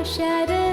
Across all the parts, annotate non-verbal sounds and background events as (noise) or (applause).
हुशार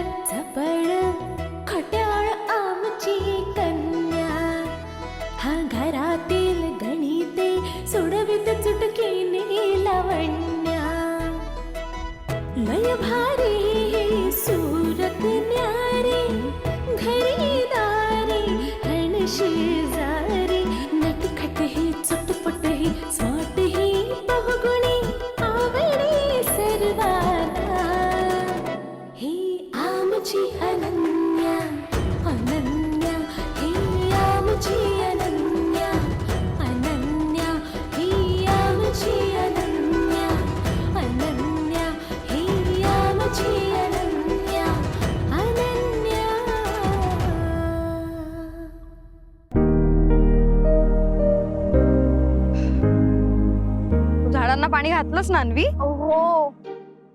पाणी घातलंस ना अन्वी? हो.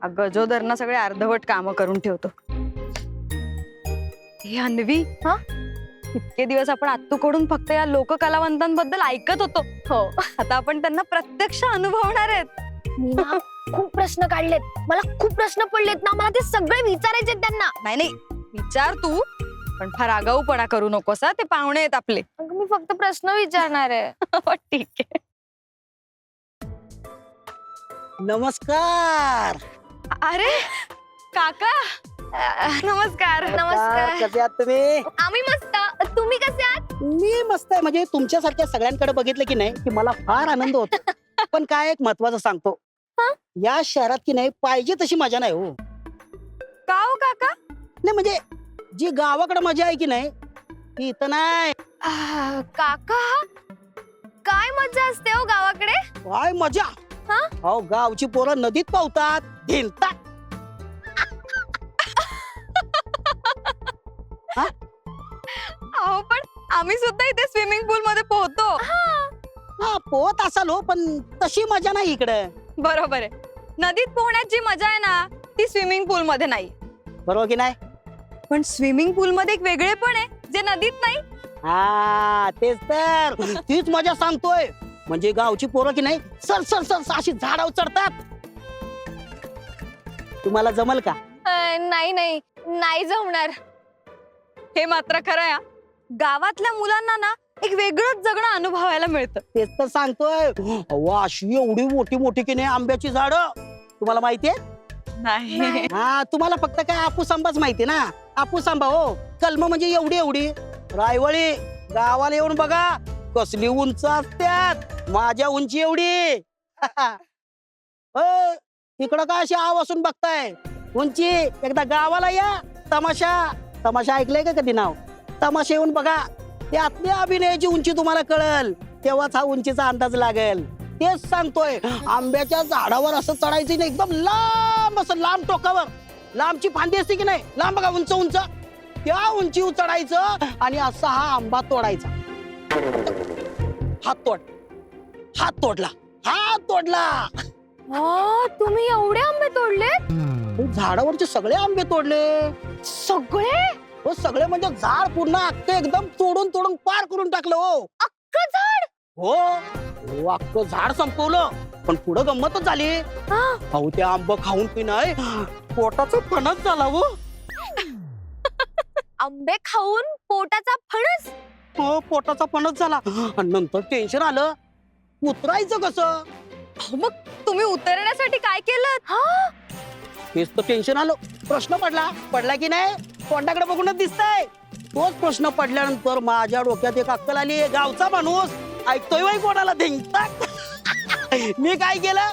अगं जो धरणं सगळे अर्धवट काम करून ठेवतो. हे अन्वी? हा? इतके दिवस आपण आत्तूकडून फक्त या लोककलावंतांबद्दल ऐकत होतो. हो. आता आपण त्यांना प्रत्यक्ष अनुभवणार आहेत. मी ना खूप प्रश्न काढलेत. मला खूप प्रश्न पडलेत ना. मला ते सगळे विचारायचे त्यांना. नाही नाही. विचार तू. पण फार आगाऊपणा करू नकोस हा. ते पाहुणे आहेत आपले. अगं, मी फक्त प्रश्न विचारणार आहे. (laughs) ठीक आहे. नमस्कार. अरे काका नमस्कार. नमस्कार कसे आहात तुम्ही? आम्ही मस्त. तुम्ही कसे आहात? मी मस्त आहे. म्हणजे तुमच्यासारख्या सगळ्यांकडे बघितलं की नाही की मला फार आनंद होतो. (laughs) पण काय एक महत्वाचं सांगतो. हा? या शहरात की नाही पाहिजे तशी मजा नाही हो. का हो काका? नाही म्हणजे जी गावाकडे मजा आहे की नाही ती इथं नाही. काका? काय मजा असते हो गावाकडे? काय मजा? हा? अहो गावची पोरं नदीत पावतात. (laughs) अहो पण आम्ही सुद्धा इथे स्विमिंग पूल मध्ये पोहतो. हा. पोहत असाल हो पण तशी मजा नाही इकडे. बरोबर आहे. नदीत पोहण्याची मजा आहे ना ती स्विमिंग पूल मध्ये नाही. बरोबर की नाही? पण स्विमिंग पूल मध्ये एक वेगळे पण आहे जे नदीत नाही. हा तेच तर. तीच मजा सांगतोय. म्हणजे गावची पोरं की नाही सर सर सर अशी झाडावर चढतात. तुम्हाला जमल का? नाही नाही नाही जमणार. हे मात्र खरं आहे हा. गावातल्या मुलांना ना एक वेगळंच जगणं अनुभवायला मिळतं. तेच तर सांगतोय. अशी एवढी मोठी मोठी की नाही आंब्याची झाड? तुम्हाला माहितीये नाही. हा तुम्हाला फक्त काय आपूस आंबाच माहिती ना? आपूस आंबा हो. कलम म्हणजे एवढी एवढी. रायवळी गावाला येऊन बघा. कसली उंच असत्यात? माझ्या उंची एवढी. (laughs) होय, तिकडं काय अशी आव असून बघताय? उंची. एकदा गावाला या. तमाशा. तमाशा ऐकलंय का कधी नाव? तमाशा येऊन बघा. त्यातल्या अभिनयाची उंची तुम्हाला कळल. तेव्हाच हा उंचीचा अंदाज लागेल. तेच सांगतोय. आंब्याच्या झाडावर असं चढायचं नाही. एकदम लांब असं लांब टोकावर. लांबची फांदी असते की नाही? लांब बघा उंच उंच. त्या उंची चढायचं आणि असा हा आंबा तोडायचा. हात तोड. हात तोडला. हात तोडला. हा तुम्ही एवढे आंबे तोडले? झाडावरचे सगळे आंबे तोडले. सगळे? हो सगळे म्हणजे झाड पूर्ण अख्खं एकदम तोडून तोडून पार करून टाकलं हो. अख्खं झाड? हो. हो अख्खं झाड संपवलं. पण पुढं गंमतच झाली. हा. अहो ते आंब खाऊन की नाही पोटाचा फणस झाला हो. आंबे खाऊन पोटाचा फणस? हो पोटाचा फणस झाला. आणि नंतर टेन्शन आलं. उतरायचं कसं? अहो, मग तुम्ही उतरण्यासाठी काय केलं? हा? हेच तर टेन्शन आलं. प्रश्न पडला. पडला की नाही? तोंडाकडे बघूनच दिसतंय. तोच प्रश्न पडल्यानंतर माझ्या डोक्यात एक अक्कल आली. गावचा माणूस ऐकतोय बाई कोणाला? धिंगतात (laughs) मी काय केलं?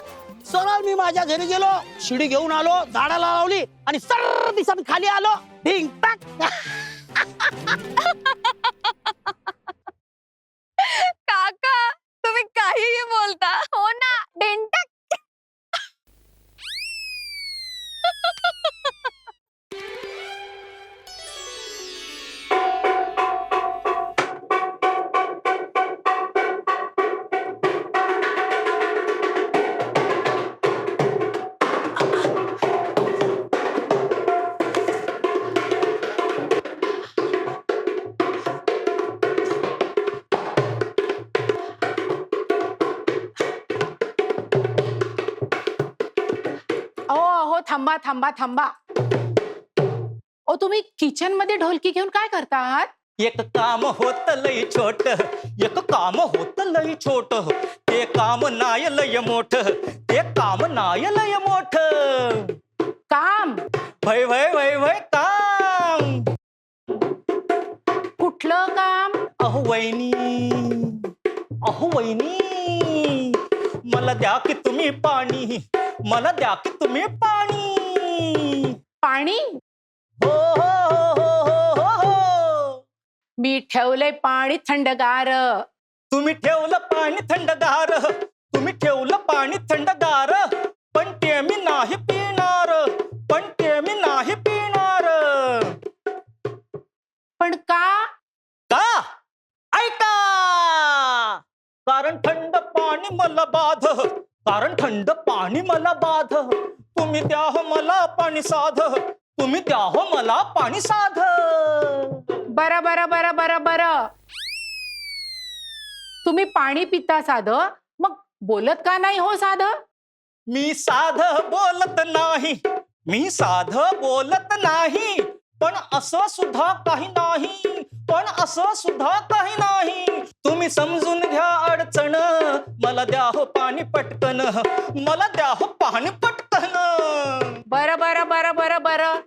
सरळ मी माझ्या घरी गेलो. शिडी घेऊन आलो. झाडाला लावली आणि सर दिसन खाली आलो. धिंगताक. (laughs) काका तुम्ही काहीही बोलता. हो ना डेंटक. (laughs) थांबा थांबा. ओ तुम्ही किचनमध्ये ढोलकी घेऊन काय करतात? एक काम होत लय छोट एक काम होत लय छोट. ते काम नाय लय मोठ ते काम नाय लय मोठ. काम? भय भय भय भय काम. कुठलं काम? अहो वहिनी अहो वहिनी मला द्या की तुम्ही पाणी मला द्या की तुम्ही पाणी. पाणी? हो हो हो हो हो हो मी ठेवलंय पाणी थंडगार. तुम्ही ठेवलं पाणी थंडगार. तुम्ही ठेवलं पाणी थंडगार. पण ते मी नाही पिणार. पण ते मी नाही पिणार. पण का? का? ऐका! कारण थंड पाणी मला बाध. कारण थंड पाणी मला बाध. तुम्ही द्या हो मला पाणी साध. तुम्ही द्या हो मला पाणी साध. बरं बरं बरं बरं बरं. तुम्ही पाणी पिता साध. मग बोलत का नाही हो साध? मी साध बोलत नाही. मी साध बोलत नाही. पण असं सुद्धा काही नाही. पण असं सुद्धा काही नाही. तुम्ही समजून घ्या अडचण. मला द्या हो पाणी पटकन. मला द्या हो पाणी पटकन. बरं बरं बरं बरं बरं.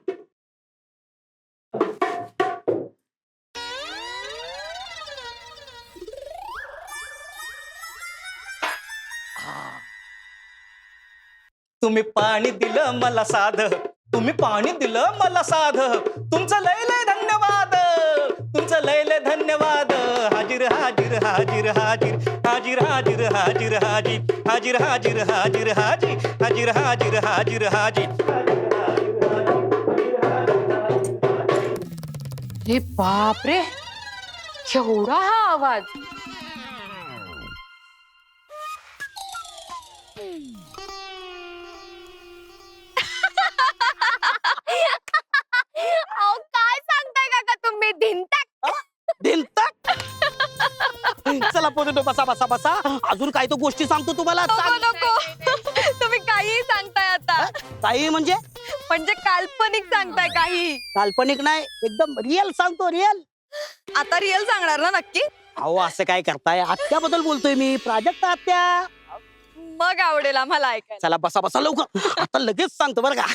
तुम्ही पाणी दिलं मला साध. तुम्ही पाणी दिलं मला साध. तुमचं लय लय धन्यवाद. तुमचं लय लय धन्यवाद. हाजीर हाजीर हाजीर हाजीर हाजीर हाजीर हाजीर हाजी हाजीर हाजीर हाजीर हाजी हाजीर हाजीर हाजीर हाजी रे बापरे केवढा हा आवाज पोटो बसा बसा बसा. अजून काय तो गोष्टी सांगतो तुम्हाला. नको. नको. तुम्ही काहीही सांगताय आता. काही म्हणजे? म्हणजे काल्पनिक सांगताय काही. काल्पनिक नाही एकदम रिअल सांगतो रिअल आता रिअल सांगणार ना नक्की? अहो असं काय करताय? आत्याबद्दल बोलतोय मी. प्राजक्त आत्या. मग आवडेल आम्हाला ऐकायला. चला बसा बसा लवकर. आता लगेच सांगतो बरं का.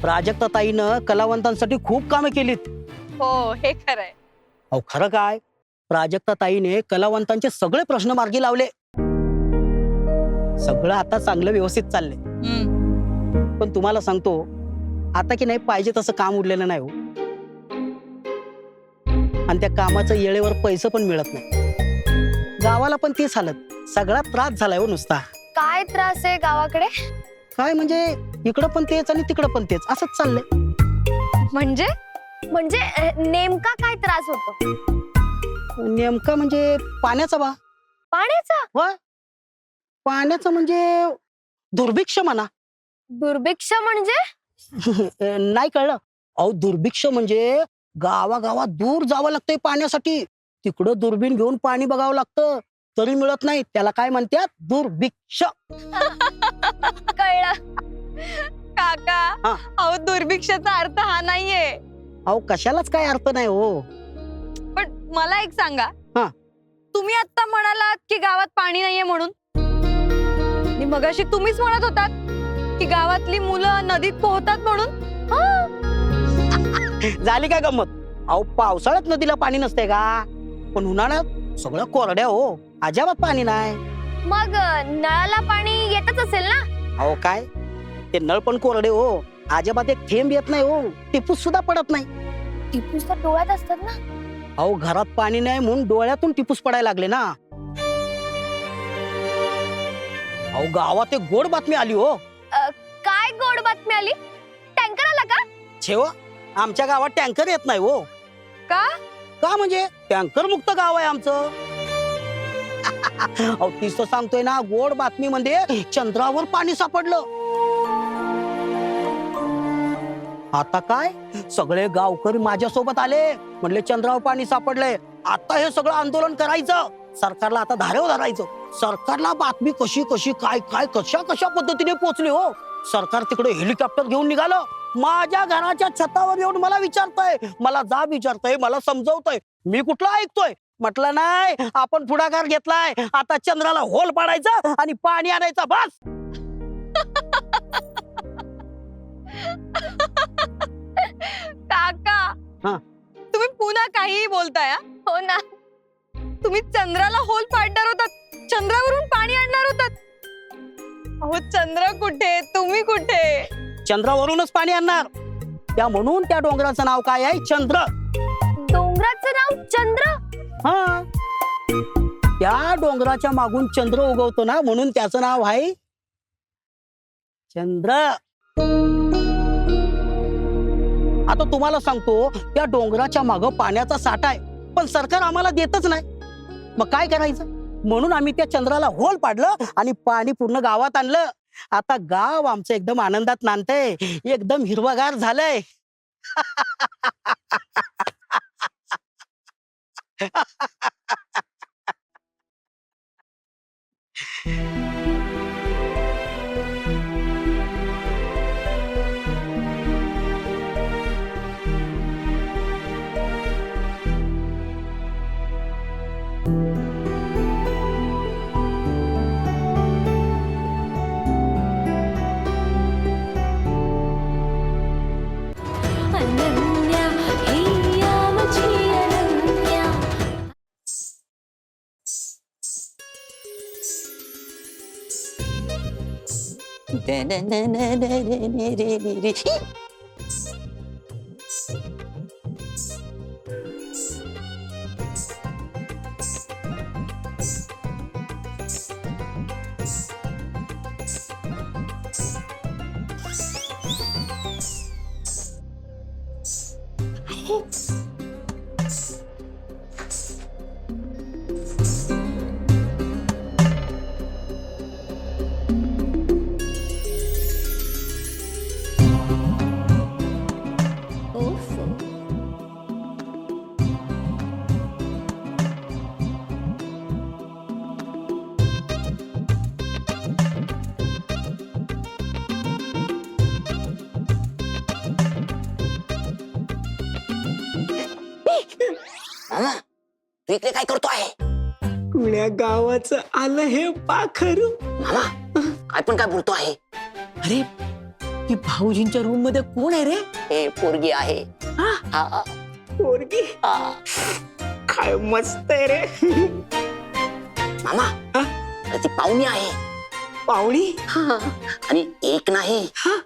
प्राजक्ता ताईनं कलावंतांसाठी खूप कामे केलीत. हो हे खरंय. अहो खरं काय? प्राजक्ता ताईने कलावंतांचे सगळे प्रश्न मार्गी लावले. सगळं आता चांगलं व्यवस्थित चाललंय. हम्म. पण तुम्हाला सांगतो आता की नाही पाहिजे तसं काम उरलेलं नाही हो. आणि त्या कामाचं येळेवर पैसे पण मिळत नाही. गावाला पण तेच हालत. सगळा त्रास झालाय हो नुसता. काय त्रास आहे गावाकडे? काय म्हणजे इकडं पण तेच आणि तिकडं पण तेच. असंच चाललंय. म्हणजे? म्हणजे नेमका काय त्रास होतो? नेमका म्हणजे पाण्याचा बा. पाण्याचा? पाण्याचं म्हणजे दुर्भिक्ष म्हणा. दुर्भिक्ष म्हणजे? (laughs) नाही कळलं. अहो दुर्भिक्ष म्हणजे गावागावात दूर जावं लागतंय पाण्यासाठी. तिकडं दुर्बीण घेऊन पाणी बघावं लागतं. तरी मिळत नाही. त्याला काय म्हणतात दुर्भिक्ष. (laughs) कळलं. काका हा. अहो दुर्भिक्षाचा अर्थ हा नाहीये. अहो कशालाच काय अर्थ नाही हो. पण मला एक सांगा. हा. तुम्ही आता म्हणालात की गावात पाणी नाहीये म्हणून? आणि मगाशी तुम्हीच म्हणत होतात की गावातली मुलं नदीत पोहतात म्हणून? झाली काय गंमत? अहो पावसाळ्यात नदीला पाणी नसते का? पण उन्हाळ्यात सगळं कोरड्या हो. अजिबात पाणी नाही. मग अ, नळाला पाणी येतच असेल ना? अहो काय? ते नळ पण कोरडे हो. अजिबात एक थेंब येत नाही हो. टिपूस सुद्धा पडत नाही. टिपूस तर डोळ्यात असतात ना. अहो घरात पाणी नाही म्हणून डोळ्यातून टिपूस पडायला लागले ना. अहो गावात एक गोड बातमी आली हो. काय गोड बातमी आली? टँकर आला का? छेवा आमच्या गावात टँकर येत नाही हो. का? का म्हणजे? टँकर मुक्त गाव आहे आमचं. (laughs) अहो तीच तर सांगतोय ना गोड बातमीमध्ये चंद्रावर पाणी सापडलं. आता काय? सगळे गावकरी माझ्यासोबत आले. म्हणले चंद्रावर पाणी सापडले आता हे सगळं आंदोलन करायचं. सरकारला आता धारेव धरायचं. सरकारला बातमी कशी कशी काय काय कशा कशा पद्धतीने पोहोचली हो? सरकार तिकडे हेलिकॉप्टर घेऊन निघालं. माझ्या घराच्या छतावर येऊन मला विचारतंय. मला जा विचारतय. मला समजवतय. मी कुठला ऐकतोय? म्हटलं नाही. आपण पुढाकार घेतलाय. आता चंद्राला होल पाडायचा आणि पाणी आणायचं. बस. (laughs) काका. हा. तुम्ही पुन्हा काहीही बोलताय हा? हो ना. तुम्ही चंद्राला होल पाडणार होतात चंद्रावरून पाणी आणणार होतात. अहो चंद्र कुठे? तुम्ही कुठे? चंद्रावरूनच पाणी आणणार. त्या म्हणून त्या डोंगराचं नाव काय आहे? चंद्र. डोंगराचं नाव चंद्र? हा. त्या डोंगराच्या मागून चंद्र उगवतो ना म्हणून त्याचं नाव आहे चंद्र. आता तुम्हाला सांगतो त्या डोंगराच्या मागं पाण्याचा साठा आहे. पण सरकार आम्हाला देतच नाही. मग काय करायचं? म्हणून आम्ही त्या चंद्राला होल पाडलं आणि पाणी पूर्ण गावात आणलं. आता गाव आमचं एकदम आनंदात नांदतंय. एकदम हिरवगार झालंय. (laughs) Hi. तू इकडे काय करतो आहे पुण्या गावाचं आलं हे पाखरू मामा काय पण काय बोलतो आहे अरे ही भाऊजींच्या रूममध्ये कोण आहे रे हे पोरगी आहे हा? हा, पोरगी हा. काय मस्त आहे रे मामा हा? अरे ती पाहुणी आहे पाहुणी हा. आणि एक नाही हा?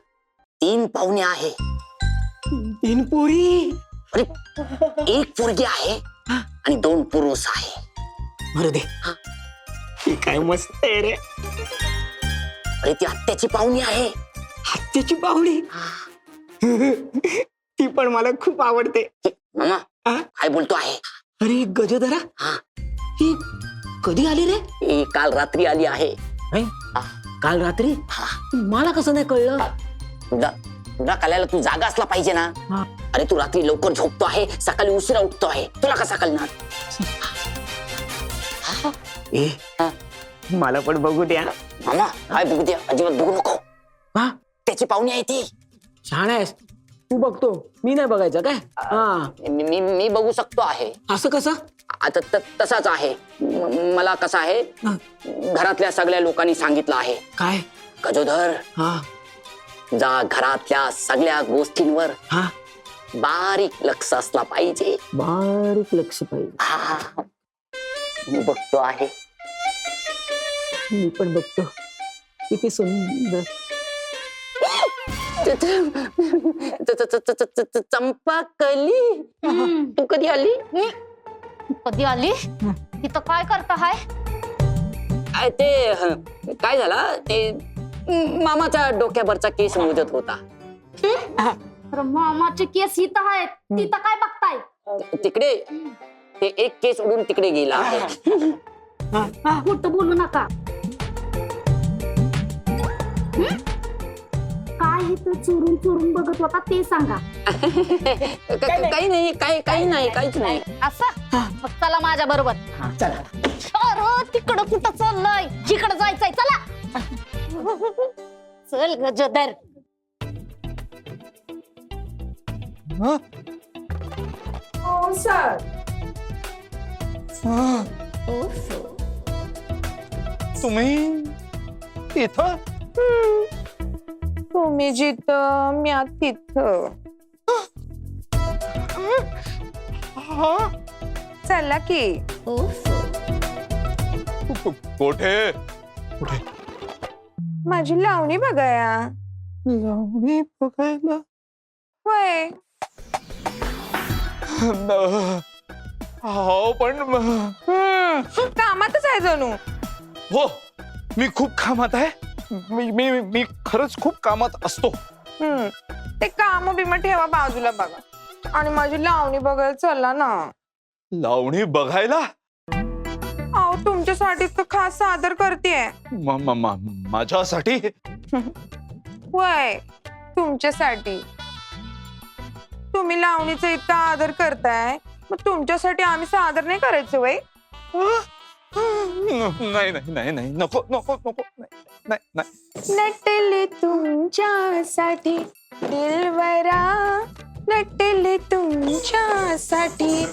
तीन पाहुणे आहे तीन पोरी एक पोरगी आहे? आणि दोन पुरुष आहे. मरू दे. हा. ही काय मस्त आहे रे. अरे ती आत्याची पाहुणी आहे. हत्याची पाहुणी? (laughs) ती पण मला खूप आवडते. मामा हा? काय बोलतो आहे? अरे गजोदरा हा. ही कधी आली रे? ही काल रात्री आली आहे. काल रात्री? हा. मला कसं नाही कळलं? तुला कळायला तू जागा असला पाहिजे ना. अरे तू रात्री लवकर झोपतो आहे सकाळी उशिरा उठतो आहे. तुला कसा कळणार ए. मला पण बघू द्या. मामा काय बघू दे अजिबात बघू नको. हा? त्याची पाहुणी आहे ती. छान आहेस. तू बघतो. मी नाही बघायचं काय? हा. मी मी- मी बघू शकतो आहे. असं कसं? आता त- तसाच आहे. म- मला कसं आहे? हा. घरातल्या सगळ्या लोकांनी सांगितलं आहे. काय? गजोधर हा. जा घरातल्या सगळ्या गोष्टींवर हा? बारीक लक्ष असला पाहिजे. बारीक लक्ष पाहिजे. हा. मी बघतो आहे. मी पण बघतो. किती सुंदर. चंपा कली तू कधी आली? कधी आली? इथं काय करता हाय? ते काय झाला? ते म, मामाचा डोक्यावरचा केस मोजत होता. मामाचे केस इथं आहेत. तिथं काय बघताय? तिकडे? ते एक केस उडून तिकडे गेला आहे. बोलू नका. हं? काय इथं चोरून चोरून बघत होता ते सांगा. क- (laughs) क- काही नाही काही काही नाही काहीच नाही. असं? मग चला माझ्या बरोबर. चला. तिकडं कुठं चाललंय? जिकडं जायचंय चला. चल गजोदर तुम्ही इथं तुम्ही जिथं म्या तिथं चला की। कोठे माझी लावणी बघाया लावणी बघायला. होय. हो पण म- हम्म, कामातच आहे जणू. हो मी खूप कामात आहे. मी मी मी खरंच खूप कामात असतो. हम्म, ते काम बिम ठेवा बाजूला बघा. आणि माझी लावणी बघायला चला ना. लावणी बघायला? तुमच्यासाठी तर खास सादर करतेय. म- म- म- माझ्यासाठी? होय तुमच्यासाठी. तुम्ही लावणीचा इतका आदर करताय मग तुमच्यासाठी आम्ही सादर नाही करायचं वय नाही नाही नाही नाही नको नको नको नाही नाही नाही. नटले तुमच्यासाठी दिलवरा. नटले तुमच्यासाठी.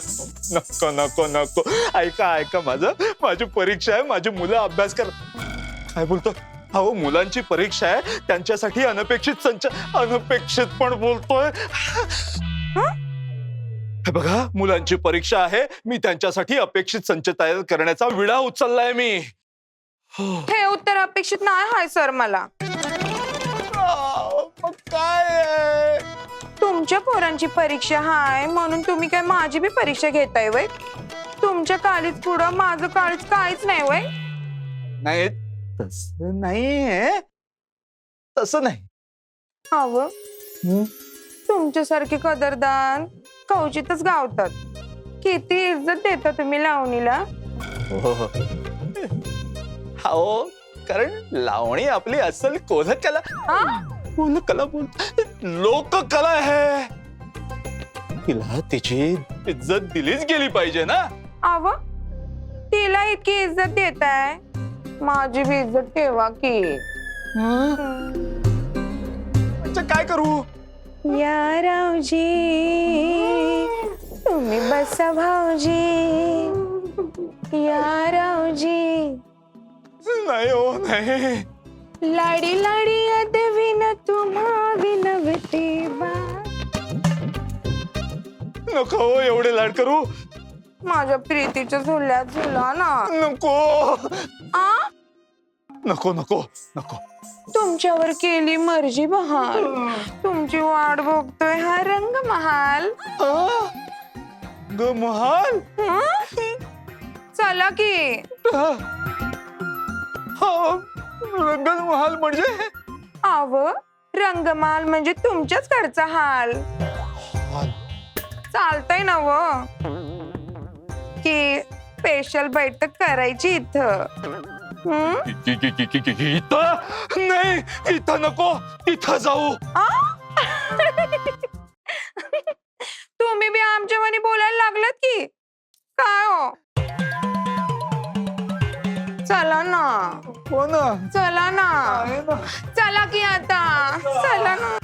नको नको नको. ऐका ऐका माझं. माझी परीक्षा आहे माझी मुलं अभ्यास कर. काय बोलतो? अहो मुलांची परीक्षा आहे त्यांच्यासाठी अनपेक्षित संच अनपेक्षित पण बोलतोय. हे? बघा मुलांची परीक्षा आहे मी त्यांच्यासाठी अपेक्षित संच तयार करण्याचा विडा उचललाय मी. हो. हे उत्तर अपेक्षित नाही हाय सर मला. मग काय आहे? तुमच्या पोरांची परीक्षा हाय म्हणून तुम्ही काय माझी बी परीक्षा घेताय वय? तुमच्या काळीच पुढं माझं काळीच काहीच नाही वय? नाही तसं नाहीये. तसं नाही. हं? तुमच्यासारखे कदरदान कवचितच गावतात. किती इज्जत देता तुम्ही लावणीला? हो. कारण लावणी आपली असल कोलकला हा? कोलकला बोल लोककला आहे तिला तिची इज़्ज़त दिलीच गेली पाहिजे ना। अव तिला इतकी इज़्ज़त देताय? माझी बी इज़्ज़त ठेवा की. म्हणजे काय करू? या रावजी तुम्ही बसा भाऊजी. या रावजी. नाही हो नाही. लाडी लाडी अदविन तुम्हा विनवते बा. नको हो, एवढे लाड करू. माझ्या प्रीतीच्या झुल्यात झुला ना. नको. आ? नको नको नको. तुमच्यावर केली मर्जी बहाल. तुमची वाट बघतोय हा रंग महाल आ? ग महाल हं? चला की. हा. रंगल महाल म्हणजे? आव रंगमाल म्हणजे तुमच्याच घरचा हाल. चालतंय ना व? की स्पेशल बैठक करायची इथं. इथं? नाही इथं नको इथं जाऊ. आ? तुम्ही बी आमच्या मनी बोलायला लागलात की? काय हो? चला ना. हो ना. चला ना. चला की आता. चला ना.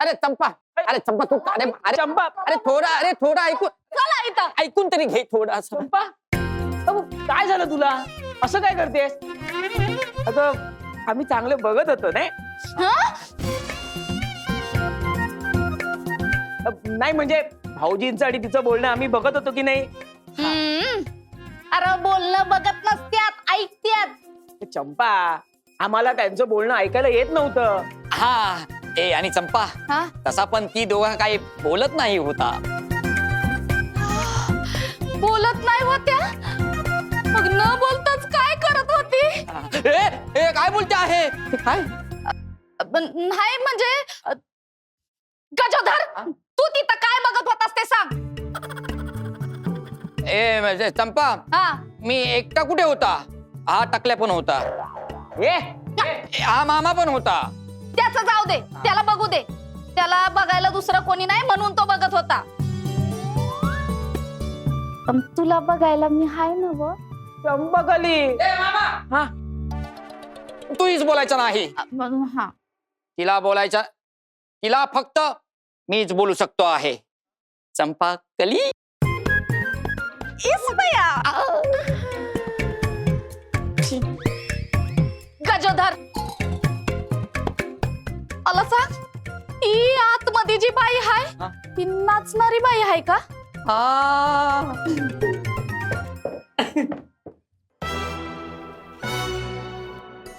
अरे चंपा अरे चंपा तू अरे अरे चंपा. अरे थोडा अरे थोडा ऐकून. चला इथं. ऐकून तरी घे थोडा चंपा अहो, काय झालं तुला? असं काय करतेस? अगं आम्ही चांगलं बघत होतो नाही? अ, नाही म्हणजे भाऊजींचं आणि तिचं बोलणं आम्ही बघत होतो की नाही? अरे बोलणं बघत नसत्यात ऐकत्यात. चंपा आम्हाला त्यांचं बोलणं ऐकायला येत नव्हतं. हा ए आणि चंपा हा? तसा पण ती दोघं काही बोलत नाही होता. बोलत नाही होत्या? मग न बोलताच काय करत होती? ए ए काय बोलते आहे? काय? नाही म्हणजे अ, गजोधर तू तिथं काय बघत होतास ते सांग. ए म्हणजे चंपा. हा. मी एकटा कुठे होता? हा टकल्या पण होता. ए. ए, हा मामा पण होता. त्याचं जाऊ दे. त्याला बघू दे. त्याला बघायला दुसरं कोणी नाही म्हणून तो बघत होता. पण तुला बघायला मी हाय ना व? चंपकली हा. तूच बोलायचं नाही. हा. तिला बोलायचं तिला फक्त मीच बोलू शकतो आहे. चंपा कली. गजोधर। मला सांग ती आतमध्ये जी बाई हाय हा? ती नाचणारी बाई आहे का?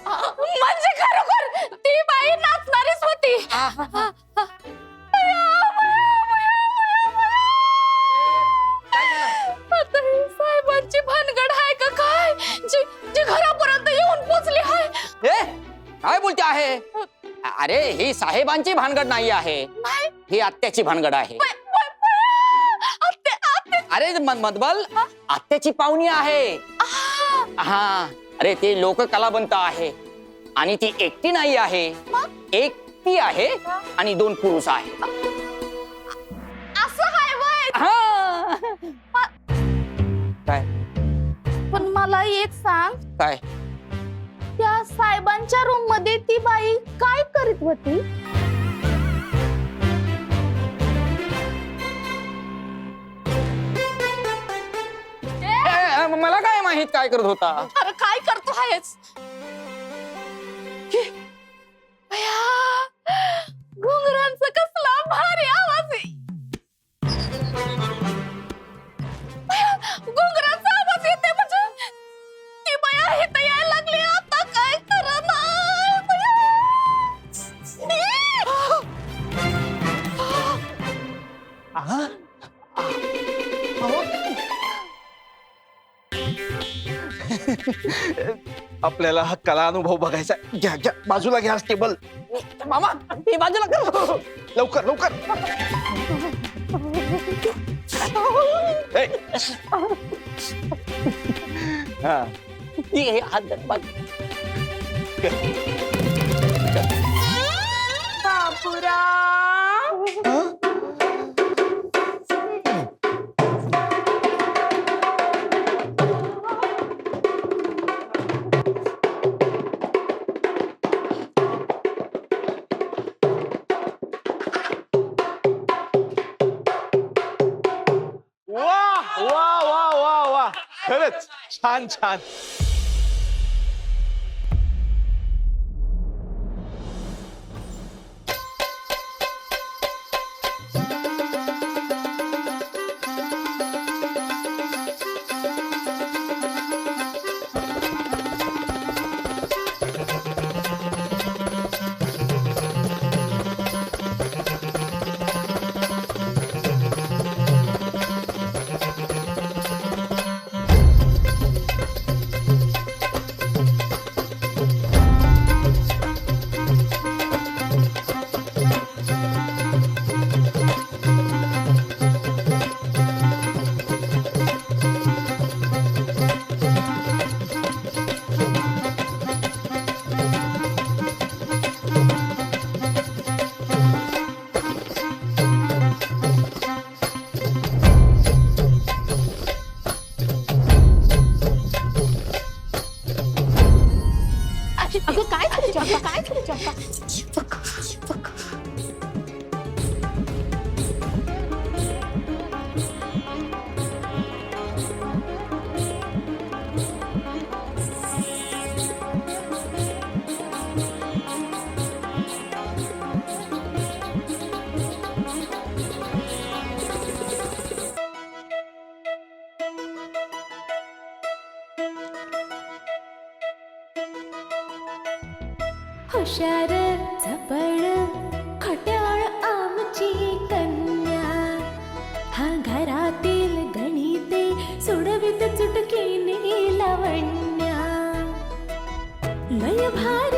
म्हणजे खरोखर ती बाई नाचणारीच होती. ए काय बोलते आहे? अरे ही साहेबांची भानगड नाही आहे. ही आत्याची भानगड आहे. अरे म- मधबल आत्याची पाहुणी आहे. हा अरे ते लोक कलावंत आहे. आणि ती एकटी नाही आहे. एक ती आहे आणि दोन पुरुष आहे असं हाय वय. हा. काय? पण मला एक सांग. काय? साहेबांच्या रूममध्ये ती बाई काय करीत होती? मला काय माहीत काय करत होता? अरे काय करतो आहेस घुंगरांचा कसला भारी आपल्याला हा कला अनुभव बघायचा. घ्या घ्या बाजूला घ्या टेबल मामा ही बाजूला कर लवकर लवकर ए. हा हात धर, बाजू. बापुराव छान छान काय सोडवित चुटकीने लावण्या लय भारी